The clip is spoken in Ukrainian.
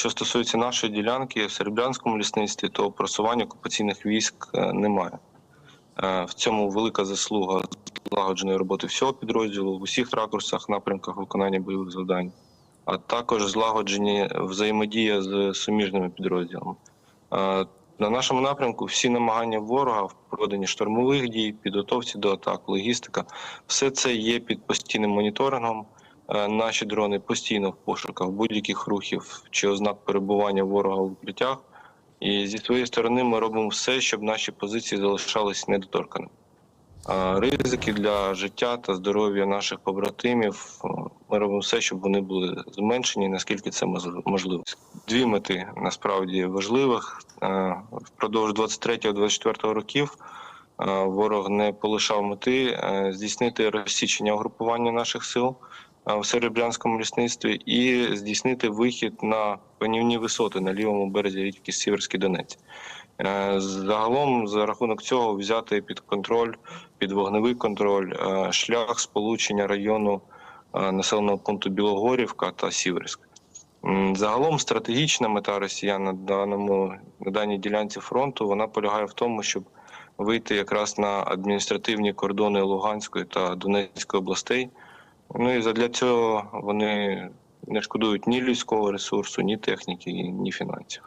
Що стосується нашої ділянки в Серебрянському лісництві, то просування окупаційних військ е, немає. Е, В цьому велика заслуга злагодженої роботи всього підрозділу в усіх ракурсах, напрямках виконання бойових завдань, а також злагоджені взаємодія з суміжними підрозділами. Е, На нашому напрямку всі намагання ворога в проведенні штурмових дій, підготовці до атак, логістика, все це є під постійним моніторингом. Е, Наші дрони постійно в пошуках будь-яких рухів чи ознак перебування ворога в укриттях. І зі своєї сторони ми робимо все, щоб наші позиції залишались недоторканими. Ризики для життя та здоров'я наших побратимів е, ми робимо все, щоб вони були зменшені, наскільки це можливо. Дві мети насправді важливих. Е, Впродовж 23-24 років ворог не полишав мети здійснити розсічення угрупування наших сил в Серебрянському лісництві і здійснити вихід на панівні висоти на лівому березі річки Сіверський Донець. Е, Загалом, за рахунок цього, взяти під контроль, під вогневий контроль е, шлях сполучення району е, населеного пункту Білогорівка та Сіверськ. Загалом стратегічна мета росіян на даному на даній ділянці фронту вона полягає в тому, щоб вийти якраз на адміністративні кордони Луганської та Донецької областей. Ну і задля цього вони не шкодують ні людського ресурсу, ні техніки, ні фінансів.